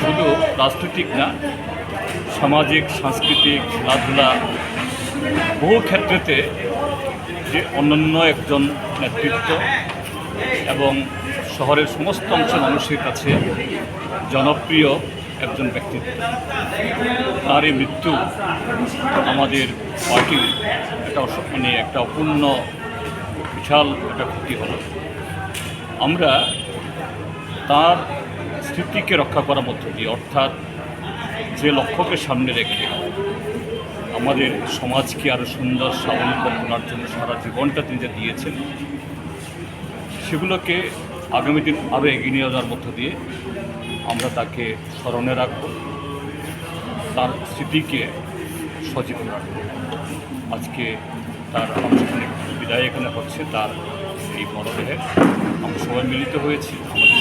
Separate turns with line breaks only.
শুধু রাজনৈতিক না, সামাজিক, সাংস্কৃতিক, খেলাধুলা, বহু ক্ষেত্রেতে যে অনন্য একজন নেতৃত্ব এবং শহরের সমস্ত অংশের মানুষের কাছে জনপ্রিয় একজন ব্যক্তিত্ব তার এই মৃত্যু আমাদের পার্টির একটা মানে একটা অপূর্ণ, বিশাল একটা ক্ষতি হলো। আমরা তার স্মৃতিকে রক্ষা করার মধ্য দিয়ে, অর্থাৎ যে লক্ষ্যকে সামনে রেখে আমাদের সমাজকে আরও সুন্দর স্বাবলম্বন করার জন্য সারা জীবনটা তিনি যা দিয়েছেন, সেগুলোকে আগামী দিন আরও এগিয়ে নিয়ে যাওয়ার মধ্য দিয়ে আমরা তাকে স্মরণে রাখব, তার স্মৃতিকে সচেতন রাখব। আজকে তার আনুষ্ঠানিক বিদায় এখানে হচ্ছে, তার এই মরদেহে আমরা সবাই মিলিত হয়েছি। আমাদের